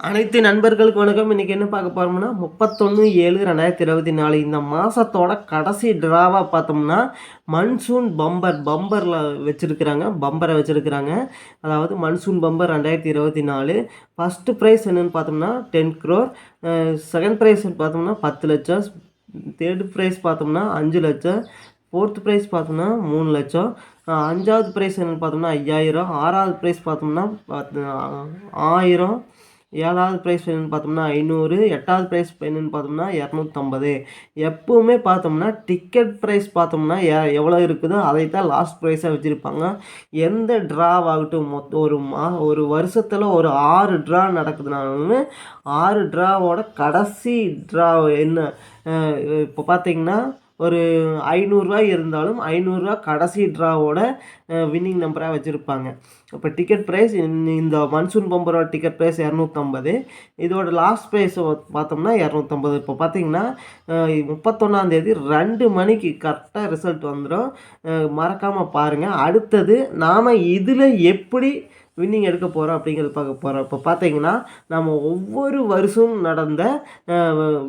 அனைத்து நண்பர்களுக்கு வணக்கம். இன்றைக்கி என்ன பார்க்க போகிறோம்னா முப்பத்தொன்று ஏழு ரெண்டாயிரத்தி இருபத்தி நாலு இந்த மாதத்தோட கடைசி ட்ராவாக பார்த்தோம்னா மன்சூன் பம்பர் பம்பரில் வச்சுருக்குறாங்க பம்பரை வச்சுருக்குறாங்க. அதாவது மன்சூன் பம்பர் ரெண்டாயிரத்தி இருபத்தி நாலு. ஃபஸ்ட்டு ப்ரைஸ் என்னென்னு பார்த்தோம்னா டென் க்ரோர் செகண்ட் ப்ரைஸ் பார்த்தோம்னா பத்து லட்சம். தேர்டு ப்ரைஸ் பார்த்தோம்னா அஞ்சு லட்சம். ஃபோர்த் ப்ரைஸ் பார்த்தோம்னா மூணு லட்சம். அஞ்சாவது ப்ரைஸ் என்னென்னு பார்த்தோம்னா ஐயாயிரம். ஆறாவது ப்ரைஸ் பார்த்தோம்னா பத்து ஆயிரம். ஏழாவது ப்ரைஸ் என்னென்னு பார்த்தோம்னா ஐநூறு எட்டாவது ப்ரைஸ் என்னென்னு பார்த்தோம்னா இரநூத்தம்பது. எப்போவுமே பார்த்தோம்னா டிக்கெட் ப்ரைஸ் பார்த்தோம்னா எ எவ்வளோ இருக்குதோ அதை தான் லாஸ்ட் ப்ரைஸாக வச்சுருப்பாங்க. எந்த ட்ராவ் ஆகட்டும் மொத்தம் ஒரு மா ஒரு வருஷத்தில் ஒரு ஆறு ட்ரா நடக்குதுனாலுமே ஆறு ட்ராவோட கடைசி ட்ரா என்ன இப்போ பார்த்தீங்கன்னா ஒரு ஐநூறுரூவா இருந்தாலும் ஐநூறுரூவா கடைசி ட்ராவோட வின்னிங் நம்பராக வச்சுருப்பாங்க. இப்போ டிக்கெட் ப்ரைஸ் இந்த மன்சூன் பம்பரோட டிக்கெட் ப்ரைஸ் இரநூத்தம்பது. இதோட லாஸ்ட் ப்ரைஸ் பார்த்தோம்னா இரநூத்தம்பது. இப்போ பார்த்தீங்கன்னா முப்பத்தொன்னாந்தேதி ரெண்டு மணிக்கு கரெக்டாக ரிசல்ட் வந்துடும் மறக்காமல் பாருங்கள் அடுத்தது நாம் இதில் எப்படி வின்னிங் எடுக்க போகிறோம் அப்படிங்கிறது பார்க்க போகிறோம் இப்போ பார்த்தீங்கன்னா நம்ம ஒவ்வொரு வருஷமும் நடந்த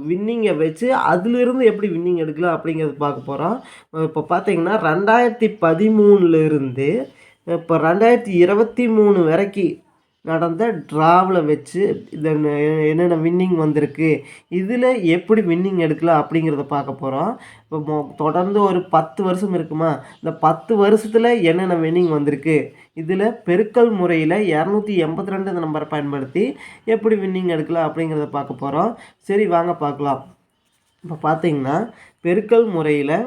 வின்னிங்கை வச்சு அதிலிருந்து எப்படி வின்னிங் எடுக்கலாம் அப்படிங்கிறது பார்க்க போகிறோம் இப்போ பார்த்தீங்கன்னா ரெண்டாயிரத்தி பதிமூணுலேருந்து இப்போ ரெண்டாயிரத்தி இருபத்தி மூணு வரைக்கும் நடந்த ட்ராவில் வச்சு இந்த என்னென்ன வின்னிங் வந்திருக்கு இதில் எப்படி வின்னிங் எடுக்கலாம் அப்படிங்கிறத பார்க்க போகிறோம் இப்போ மொ தொடர்ந்து ஒரு பத்து வருஷம் இருக்குமா? இந்த பத்து வருஷத்தில் என்னென்ன வின்னிங் வந்திருக்கு? இதில் பெருக்கல் முறையில் இரநூத்தி எண்பத்தி ரெண்டு நம்பரை பயன்படுத்தி எப்படி வின்னிங் எடுக்கலாம் அப்படிங்கிறத பார்க்க போகிறோம் சரி வாங்க பார்க்கலாம். இப்போ பார்த்தீங்கன்னா பெருக்கல் முறையில்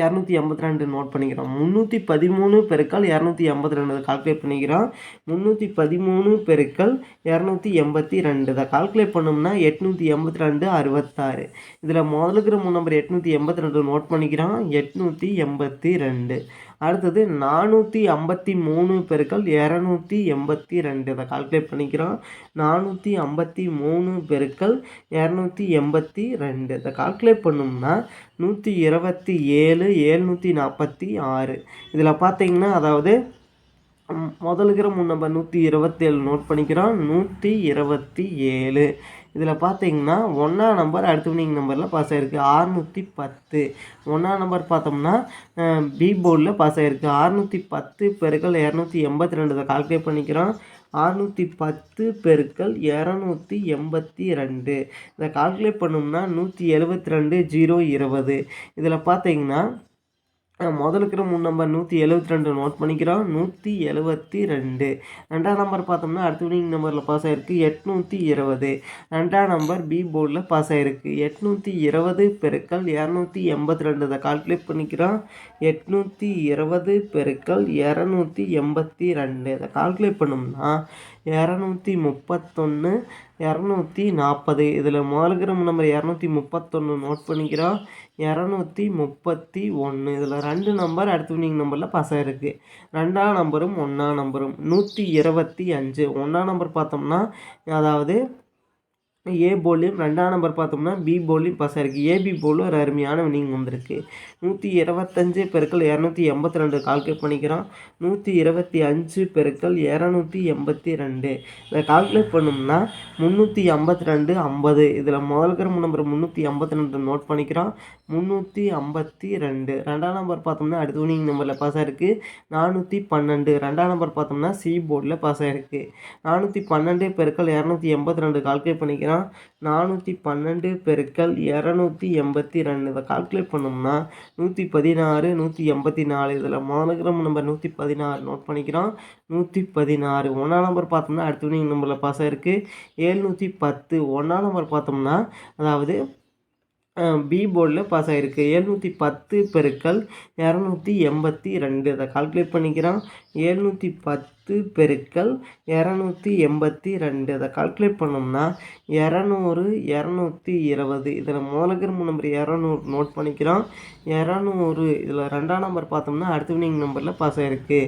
இரநூத்தி எண்பத்தி ரெண்டு நோட் பண்ணிக்கிறோம். முந்நூற்றி பதிமூணு பெருக்கள் இரநூத்தி எண்பத்தி ரெண்டு கால்குலேட் பண்ணிக்கிறோம். முந்நூற்றி பதிமூணு பெருக்கள் இரநூத்தி எண்பத்தி ரெண்டு இதை கால்குலேட் பண்ணோம்னா எட்நூற்றி எண்பத்தி ரெண்டு அறுபத்தாறு. இதில் முதலுக்கிற மூணு நம்பர் எட்நூற்றி எண்பத்தி ரெண்டு நோட் பண்ணிக்கிறோம். எட்நூற்றி எண்பத்தி ரெண்டு. அடுத்தது நானூற்றி ஐம்பத்தி மூணு பெருக்கள் இரநூத்தி எண்பத்தி ரெண்டு. இதை கால்குலேட் பண்ணிக்கிறோம். நானூற்றி ஐம்பத்தி மூணு பெருக்கள் இரநூத்தி எண்பத்தி ரெண்டு. இதை கால்குலேட் பண்ணோம்னா நூற்றி இருபத்தி ஏழு ஏழ்நூற்றி நாற்பத்தி ஆறு. இதில் பார்த்தீங்கன்னா அதாவது முதலுக்கிற முன் நம்ம நம்பர் நூற்றி இருபத்தேழு நோட் பண்ணிக்கிறோம். நூற்றி இருபத்தி ஏழு. இதில் பார்த்தீங்கன்னா ஒன்றா நம்பர் அடுத்த வினிங் நம்பரில் பாஸ் ஆகிருக்கு ஆறுநூற்றி பத்து. ஒன்றாம் நம்பர் பார்த்தோம்னா பி போர்டில் பாஸ் ஆகிருக்கு அறுநூற்றி பத்து பெருக்கள் இரநூத்தி எண்பத்தி ரெண்டு இதை கால்குலேட் பண்ணிக்கிறோம். அறுநூற்றி பத்து பெருக்கள் இரநூத்தி எண்பத்தி ரெண்டு. இதை கால்குலேட் பண்ணோம்னா நூற்றி எழுபத்தி ரெண்டு ஜீரோ இருபது. இதில் பார்த்தீங்கன்னா அஹ் இருக்கிற மூணு நம்பர் நூற்றி எழுபத்தி ரெண்டு நோட் பண்ணிக்கிறோம் நூற்றி எழுபத்தி ரெண்டு ரெண்டாம் நம்பர் பார்த்தோம்னா அடுத்த வினிங் நம்பரில் பாஸ் ஆகிருக்கு எட்நூற்றி இருபது. ரெண்டாம் நம்பர் பி போர்டில் பாஸ் ஆகிருக்கு எட்நூற்றி இருபது பெருக்கள் இரநூத்தி எண்பத்தி ரெண்டு இதை கால்குலேட் பண்ணிக்கிறோம் எட்நூற்றி இருபது பெருக்கள் இரநூத்தி எண்பத்தி ரெண்டு இதை கால்குலேட் பண்ணோம்னா இரநூத்தி முப்பத்தொன்று இரநூத்தி நாற்பது. இதில் மாலுகிரம் நம்பர் இரநூத்தி முப்பத்தொன்று நோட் பண்ணிக்கிறோம். இரநூத்தி முப்பத்தி ஒன்று இதில் ரெண்டு நம்பர் அடுத்த வினிங் நம்பரில் பாஸ் ஆகிருக்கு ரெண்டாம் நம்பரும் ஒன்றாம் நம்பரும். நூற்றி இருபத்தி அஞ்சு. ஒன்றாம் நம்பர் பார்த்தோம்னா அதாவது ஏ போலையும் ரெண்டாம் நம்பர் பார்த்தோம்னா பி போலையும் பாஸ் இருக்குது ஏபி போல் ஒரு அருமையான வினிங் வந்திருக்கு நூற்றி இருபத்தஞ்சு பெருக்கள் இரநூத்தி எண்பத்தி ரெண்டு கால்குலேட் பண்ணிக்கிறோம். நூற்றி இருபத்தி அஞ்சு பெருக்கள் இரநூத்தி எண்பத்தி ரெண்டு இதை கால்குலேட் பண்ணோம்னா முந்நூற்றி ஐம்பத்தி ரெண்டு ஐம்பது. இதில் முதல் கிரம நம்பர் முந்நூற்றி ஐம்பத்தி ரெண்டு நோட் பண்ணிக்கிறோம். முந்நூற்றி ஐம்பத்தி ரெண்டு ரெண்டாம் நம்பர் பார்த்தோம்னா அடுத்த வினிங் நம்பரில் பாஸ் ஆயிருக்கு நானூற்றி பன்னெண்டு. ரெண்டாம் நம்பர் பார்த்தோம்னா சி போர்டில் பாஸ் ஆயிருக்கு நானூற்றி பன்னெண்டு பெருக்கல் இரநூத்தி எண்பத்தி ரெண்டு கால்குலேட் பண்ணிக்கிறோம். நானூற்றி பன்னெண்டு பெருக்கல் இரநூத்தி எண்பத்தி ரெண்டு. இதை கால்குலேட் பண்ணோம்னா நூற்றி பதினாறு நூற்றி எண்பத்தி நாலு. இதில் மாநகரம் நம்பர் நூற்றி பதினாறு நோட் பண்ணிக்கிறோம். நூற்றி பதினாறு. ஒன்றாம் நம்பர் பார்த்தோம்னா அடுத்த வினிங் நம்பரில் பாஸ் ஆயிருக்கு. ஏழ்நூற்றி பத்து. ஒன்றாம் நம்பர் பார்த்தோம்னா அதாவது பி போர்டில் பாஸ் ஆகிருக்கு எழுநூற்றி பத்து பெருக்கள் இரநூத்தி எண்பத்தி ரெண்டு. இதை கால்குலேட் பண்ணிக்கிறோம். எழுநூற்றி பத்து பத்து பெருக்கல் இரநூத்தி எண்பத்தி ரெண்டு. இதை கால்குலேட் பண்ணோம்னா இரநூறு இரநூத்தி இருபது. இதில் முதலுக்கு நம்பர் இரநூறு நோட் பண்ணிக்கிறோம். இரநூறு இதில் ரெண்டாம் நம்பர் பார்த்தோம்னா அடுத்த வினிங் நம்பரில் பாஸ் ஆகிருக்கு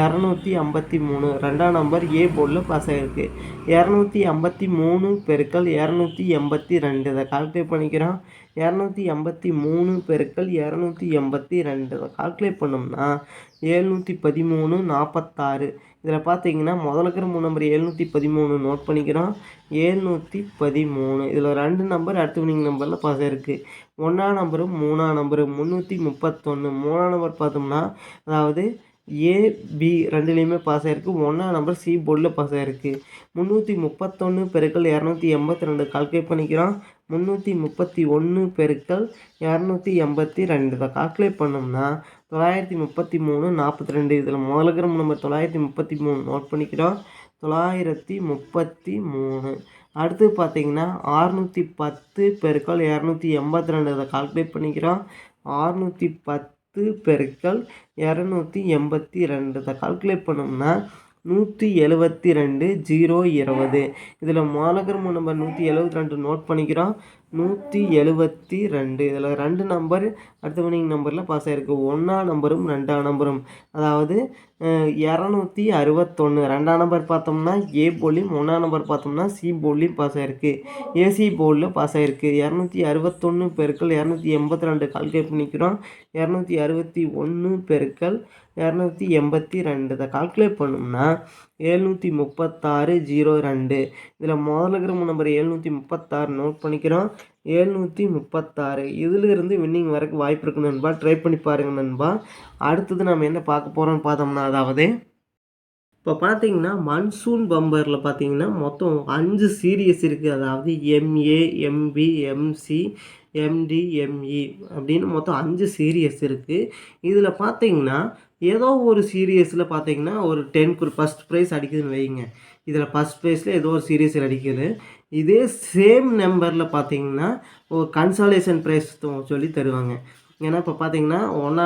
இரநூத்தி ஐம்பத்தி மூணு ரெண்டாம் நம்பர் ஏ போர்டில் பாஸ் ஆகிருக்கு இரநூத்தி ஐம்பத்தி மூணு பெருக்கல் இரநூத்தி எண்பத்தி ரெண்டு. இதை கால்குலேட் பண்ணிக்கிறோம். இரநூத்தி எண்பத்தி மூணு பெருக்கல் இரநூத்தி எண்பத்தி ரெண்டு. இதை கால்குலேட் பண்ணோம்னா ஏழ்நூற்றி பதிமூணு நாற்பத்தாறு இதில் பார்த்தீங்கன்னா முதல்ல இருக்கிற மூணு நம்பர் ஏழ்நூற்றி பதிமூணு நோட் பண்ணிக்கிறோம். ஏழ்நூற்றி பதிமூணு. இதில் ரெண்டு நம்பர் அடுத்த வினிங் நம்பரில் பாஸ் இருக்குது ஒன்றாம் நம்பரும் மூணாம் நம்பரு முந்நூற்றி முப்பத்தொன்று மூணாம் நம்பர் பார்த்தோம்னா அதாவது ஏ பி ரெண்டுலேயுமே பாஸ் ஆகிருக்கு ஒன்றாம் நம்பர் சி போர்டில் பாஸ் ஆகிருக்கு முந்நூற்றி முப்பத்தொன்று பெருக்கள் இரநூத்தி எண்பத்தி ரெண்டு. கால்குலேட் பண்ணிக்கிறோம். முந்நூற்றி முப்பத்தி ஒன்று பெருக்கள் இரநூத்தி எண்பத்தி ரெண்டு. இதை கால்குலேட் பண்ணோம்னா தொள்ளாயிரத்தி முப்பத்தி மூணு நாற்பத்தி ரெண்டு இதில் முதலுக்கிற நம்பர் தொள்ளாயிரத்தி முப்பத்தி மூணு. நோட் பண்ணிக்கிறோம். தொள்ளாயிரத்தி முப்பத்தி மூணு. அடுத்து பார்த்தீங்கன்னா ஆறுநூற்றி பத்து பெருக்கள் இரநூத்தி எண்பத்தி ரெண்டு இதை கால்குலேட் பண்ணிக்கிறோம். ஆறுநூற்றி பத்து பெருக்கள் இரநூத்தி எண்பத்தி ரெண்டு. இதை கால்குலேட் பண்ணோம்னா நூற்றி எழுபத்தி ரெண்டு ஜீரோ இருபது. இதில் மாநகரம் நம்பர் நூற்றி எழுபத்தி ரெண்டு நோட் பண்ணிக்கிறோம். நூற்றி எழுபத்தி ரெண்டு. இதில் ரெண்டு நம்பர் அடுத்த வினிங் நம்பரில் பாஸ் ஆகிருக்கு ஒன்றா நம்பரும் ரெண்டாம் நம்பரும் அதாவது இரநூத்தி அறுபத்தொன்று ரெண்டாம் நம்பர் பார்த்தோம்னா ஏ போலி மூணாம் நம்பர் பார்த்தோம்னா சி போர்ட்லேயும் பாஸ் ஆகிருக்கு ஏசி போர்டில் பாஸ் ஆகிருக்கு இரநூத்தி அறுபத்தொன்று பெருக்கள் இரநூத்தி எண்பத்தி ரெண்டு கால்குலேட் பண்ணிக்கிறோம் இரநூத்தி அறுபத்தி ஒன்று பெருக்கள் இரநூத்தி எண்பத்தி ரெண்டு. இதை கால்குலேட் பண்ணோம்னா ஏழ்நூற்றி முப்பத்தாறு ஜீரோ ரெண்டு. இதில் முதல்ல இருக்கிற நம்பர் ஏழ்நூற்றி முப்பத்தாறு நோட் பண்ணிக்கிறோம். ஏழ்நூற்றி முப்பத்தாறு. இதிலிருந்து வின்னிங் வரக்கு வாய்ப்பு இருக்கு நண்பா. ட்ரை பண்ணி பாருங்கள் நண்பா. அடுத்தது நம்ம என்ன பார்க்க போகிறோம்னு பார்த்தோம்னா அதாவது இப்போ பார்த்தீங்கன்னா மன்சூன் பம்பரில் பார்த்தீங்கன்னா மொத்தம் அஞ்சு சீரியஸ் இருக்குது அதாவது MA MB MC MD ME அப்படின்னு மொத்தம் அஞ்சு சீரியஸ் இருக்குது இதில் பார்த்தீங்கன்னா ஏதோ ஒரு சீரியஸில் பார்த்தீங்கன்னா ஒரு டென் ஃபஸ்ட் ப்ரைஸ் அடிக்குதுன்னு வைங்க. இதில் ஃபஸ்ட் ப்ரைஸில் ஏதோ ஒரு சீரியஸில் அடிக்குது. இதே சேம் நம்பரில் பார்த்தீங்கன்னா ஒரு கன்சாலேஷன் ப்ரைஸ் சொல்லி தருவாங்க. ஏன்னா இப்போ பார்த்தீங்கன்னா ஒன்றா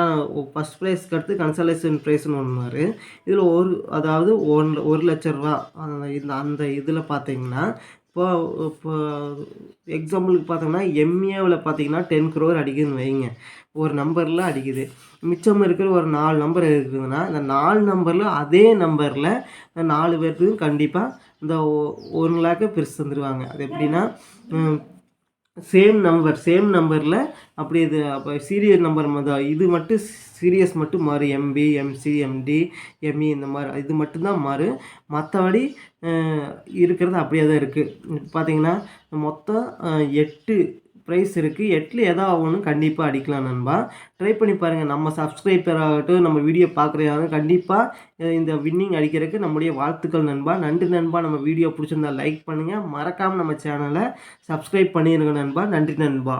ஃபஸ்ட் ப்ரைஸ்க்கு அடுத்து கன்சலேஷன் ப்ரைஸ்னு ஒன்று இதில் ஒரு அதாவது ஒன் ஒரு லட்ச ரூபா அந்த இந்த அந்த இதில் பார்த்தீங்கன்னா இப்போ இப்போ எக்ஸாம்பிளுக்கு பார்த்தோம்னா எம்ஏவில் பார்த்தீங்கன்னா டென் க்ரோர் அடிக்குதுன்னு வைங்க. ஒரு நம்பரில் அடிக்குது. மிச்சம் இருக்கிற ஒரு நாலு நம்பர் இருக்குதுன்னா இந்த நாலு நம்பரில் அதே நம்பரில் நாலு பேர்த்துக்கும் கண்டிப்பாக இந்த ஒன் லேக்கை பிரித்து தந்துடுவாங்க அது எப்படின்னா சேம் நம்பர் சேம் நம்பரில் அப்படி இது அப்போ சீரியஸ் நம்பர் தான் இது மட்டும் சீரியஸ் மட்டும் மாறும் எம்பி எம்சி எம்டி எம்இ இந்த மாதிரி இது மட்டும்தான் மாறும் மற்றபடி இருக்கிறது அப்படியே தான் இருக்குது பார்த்தீங்கன்னா மொத்தம் எட்டு ப்ரைஸ் இருக்குது எட்டில் எதாவது ஒன்று கண்டிப்பாக அடிக்கலாம் நண்பா. ட்ரை பண்ணி பாருங்கள் நம்ம சப்ஸ்கிரைபர் ஆகட்டும் நம்ம வீடியோ பார்க்குறதாலும் கண்டிப்பாக இந்த வின்னிங் அடிக்கிறதுக்கு நம்முடைய வாழ்த்துக்கள் நண்பா. நன்றி நண்பா. நம்ம வீடியோ பிடிச்சிருந்தா லைக் பண்ணுங்கள் மறக்காமல் நம்ம சேனலை சப்ஸ்கிரைப் பண்ணிடுங்க நண்பா. நன்றி நண்பா.